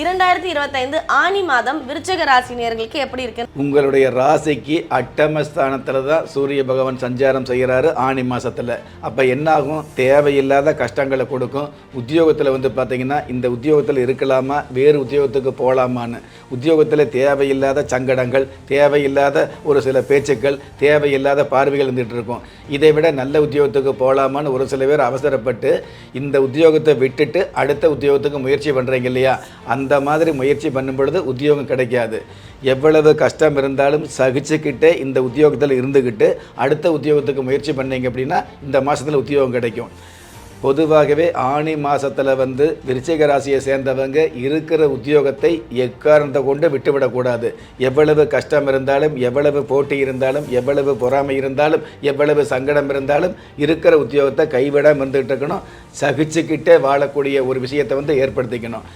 இரண்டாயிரத்தி இருபத்தைந்து ஆனி மாதம் விருச்சக ராசினியர்களுக்கு எப்படி இருக்கு? உங்களுடைய ராசிக்கு அட்டமஸ்தானத்தில் தான் சூரிய பகவான் சஞ்சாரம் செய்கிறாரு ஆனி மாசத்துல. அப்போ என்னாகும்? தேவையில்லாத கஷ்டங்களை கொடுக்கும். உத்தியோகத்தில் வந்து பார்த்திங்கன்னா இந்த உத்தியோகத்தில் இருக்கலாமா? வேறு உத்தியோகத்துக்கு போகலாமான்னு உத்தியோகத்தில் தேவையில்லாத சங்கடங்கள் தேவையில்லாத ஒரு சில பேச்சுக்கள் தேவையில்லாத பார்வைகள் இருந்துகிட்டு இருக்கும். இதை விட நல்ல உத்தியோகத்துக்கு போகலாமான்னு ஒரு சில பேர் அவசரப்பட்டு இந்த உத்தியோகத்தை விட்டுட்டு அடுத்த உத்தியோகத்துக்கு முயற்சி பண்ணுறீங்க இல்லையா? அந்த மாதிரி முயற்சி பண்ணும் பொழுது உத்தியோகம் கிடைக்காது. எவ்வளவு கஷ்டம் இருந்தாலும் சகிச்சுக்கிட்டே இந்த உத்தியோகத்தில் இருந்துக்கிட்டு அடுத்த உத்தியோகத்துக்கு முயற்சி பண்ணீங்க அப்படின்னா இந்த மாதத்தில் உத்தியோகம் கிடைக்கும். பொதுவாகவே ஆணி மாதத்தில் வந்து விருச்சிக ராசியை சேர்ந்தவங்க இருக்கிற உத்தியோகத்தை எக்காரணத்தை கொண்டு விட்டுவிடக்கூடாது. எவ்வளவு கஷ்டம் இருந்தாலும் எவ்வளவு போட்டி இருந்தாலும் எவ்வளவு பொறாமை இருந்தாலும் எவ்வளவு சங்கடம் இருந்தாலும் இருக்கிற உத்தியோகத்தை கைவிடாம இருந்துகிட்டு இருக்கணும். சகிச்சுக்கிட்டே வாழக்கூடிய ஒரு விஷயத்தை வந்து ஏற்படுத்திக்கணும்.